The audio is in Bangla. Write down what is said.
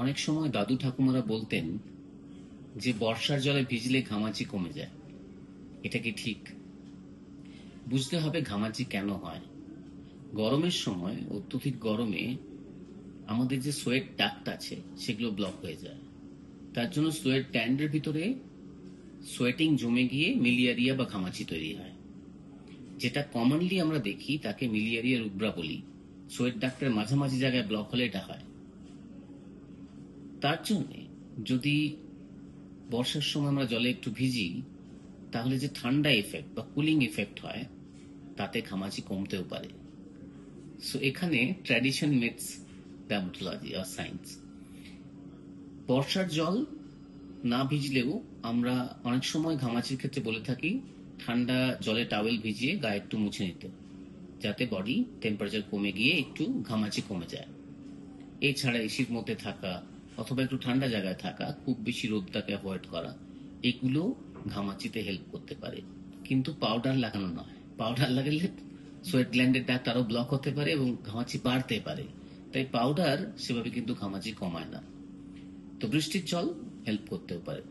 অনেক সময় দাদু ঠাকুমারা বলতেন যে, বর্ষার জলে ভিজলে ঘামাচি কমে যায়। এটা কি ঠিক? বুঝতে হবে ঘামাচি কেন হয়। গরমের সময়, অত্যধিক গরমে আমাদের যে সোয়েট ডাক্ট আছে, সেগুলো ব্লক হয়ে যায়। তার জন্য সোয়েট ট্যান্ডের ভিতরে সোয়েটিং জমে গিয়ে মিলিয়ারিয়া বা ঘামাচি তৈরি হয়। যেটা কমনলি আমরা দেখি, তাকে মিলিয়ারিয়া রুব্রা বলি। সোয়েট ডাক্টের মাঝামাঝি জায়গায় ব্লক হলে এটা হয়। তার জন্য যদি বর্ষার সময় আমরা জলে একটু ভিজি, তাহলে যে ঠান্ডা এফেক্ট বা কুলিং এফেক্ট হয়, তাতে ঘামাচি কমতেও পারে। সো এখানে ট্র্যাডিশন মেটস ডার্মাটোলজি আর সায়েন্স বর্ষার জল না ভিজলেও আমরা অনেক সময় ঘামাচির ক্ষেত্রে বলে থাকি, ঠান্ডা জলে টাওয়েল ভিজিয়ে গায়ে একটু মুছে নিতে, যাতে বডি টেম্পারেচার কমে গিয়ে একটু ঘামাচি কমে যায়। এছাড়া এসির মধ্যে থাকা অথবা একটু ঠান্ডা জায়গায় থাকা, খুব বেশি রোদটাকে অ্যাভয়েড করা, এগুলো ঘামাচিতে হেল্প করতে পারে। কিন্তু পাউডার লাগানো নয়। পাউডার লাগালে সোয়েট গ্ল্যান্ডের ডাক্ট আরও ব্লক হতে পারে এবং ঘামাচি বাড়তে পারে। তাই পাউডার সেভাবে কিন্তু ঘামাচি কমায় না। তো বৃষ্টির জল হেল্প করতেও পারে।